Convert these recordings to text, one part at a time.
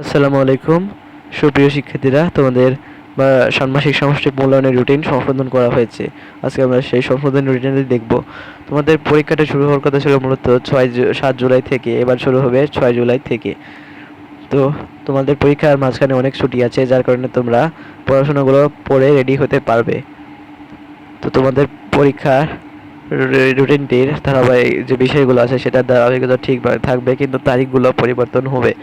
আসসালামু আলাইকুম। সুপ্রিয় শিক্ষার্থীরা, তোমাদের, বা ষান্মাসিক সামষ্টিক মূল্যায়নের রুটিন সংশোধন করা হয়েছে। আজকে আমরা সেই সংশোধন রুটিনটি দেখব। তোমাদের পরীক্ষাটা শুরু হওয়ার কথা ছিল মূলত ছয় সাত জুলাই থেকে, এবার শুরু হবে ছয় জুলাই থেকে। তো তোমাদের পরীক্ষার মাঝখানে অনেক ছুটি আছে, যার কারণে তোমরা পড়াশোনাগুলো পড়ে রেডি হতে পারবে। তো তোমাদের পরীক্ষার রুটিনটির ধারাবাহিক যে বিষয়গুলো আছে, সেটার ধারাবাহিকতা ঠিকভাবে থাকবে, কিন্তু তারিখগুলো পরিবর্তন হবে।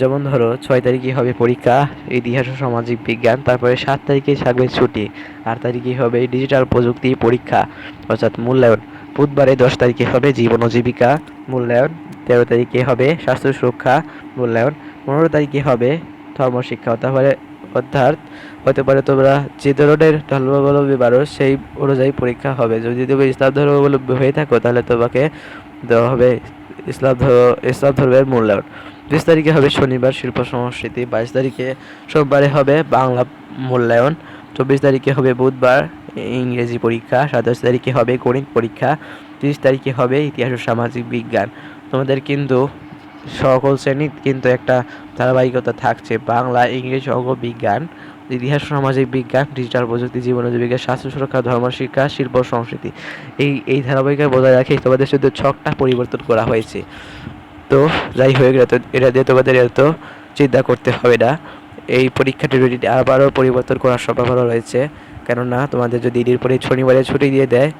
যেমন ধরো, ছয় তারিখে হবে পরীক্ষা, ইতিহাস ও সামাজিক বিজ্ঞান, তারপরে সাত তারিখে থাকবে ছুটি, আট তারিখে হবে ডিজিটাল প্রযুক্তি পরীক্ষা, অর্থাৎ মূল্যায়ন। বুধবারে দশ তারিখে হবে জীবন ও জীবিকা, মূল্যায়ন। তেরো তারিখে হবে স্বাস্থ্য সুরক্ষা, মূল্যায়ন। পনেরো তারিখে হবে ধর্মশিক্ষা তারপরে অর্থাৎ হতে পারে তোমরা যে ধরনের ধর্মাবলম্বী বারো সেই অনুযায়ী পরীক্ষা হবে। যদি তুমি ইসলাম ধর্মাবলম্বী হয়ে থাকো, তাহলে তোমাকে দেওয়া হবে ইসলাম ধর্ম, ইসলাম ধর্মের মূল্যায়ন। বিশ তারিখে হবে শনিবার শিল্প সংস্কৃতি বাইশ তারিখে সোমবারে হবে বাংলা মূল্যায়ন। চব্বিশ তারিখে হবে বুধবার ইংরেজি পরীক্ষা। সাতাশ তারিখে হবে গণিত পরীক্ষা। তিরিশ তারিখে হবে ইতিহাস ও সামাজিক বিজ্ঞান। তোমাদের কিন্তু সকল শ্রেণির কিন্তু একটা ধারাবাহিকতা থাকছে। বাংলা, ইংরেজ অঙ্ক, বিজ্ঞান, ইতিহাস সামাজিক বিজ্ঞান, ডিজিটাল প্রযুক্তি, জীবন জীবিকা, স্বাস্থ্য সুরক্ষা, ধর্ম, শিক্ষা, শিল্প সংস্কৃতি। এই এই ধারাবাহিকতা বজায় রাখে তোমাদের শুধু ছকটা পরিবর্তন করা হয়েছে। তো যাই হয়ে গেলে তো এটা দিয়ে তোমাদের এত চিন্তা করতে হবে না। এই পরীক্ষাটির আবারও পরিবর্তন করার সম্ভাবনা রয়েছে, কেননা তোমাদের যদি ঈদের পরে শনিবারে ছুটি দিয়ে দেয়,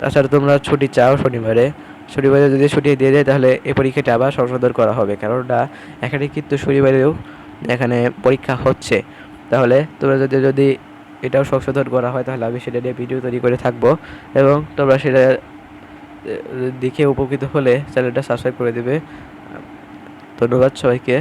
তাছাড়া তোমরা ছুটি চাও শনিবারে। শনিবারে যদি ছুটি দিয়ে দেয়, তাহলে এই পরীক্ষাটা আবার সংশোধন করা হবে। কেননা এখানে কিন্তু শনিবারেও এখানে পরীক্ষা হচ্ছে। তাহলে তোমরা যদি যদি এটাও সংশোধন করা হয়, তাহলে আমি সেটা নিয়ে ভিডিও তৈরি করে থাকব এবং তোমরা সেটা দেখে উপকৃত হলে চ্যানেলটা সাবস্ক্রাইব করে দেবে। ধন্যবাদ সবাইকে।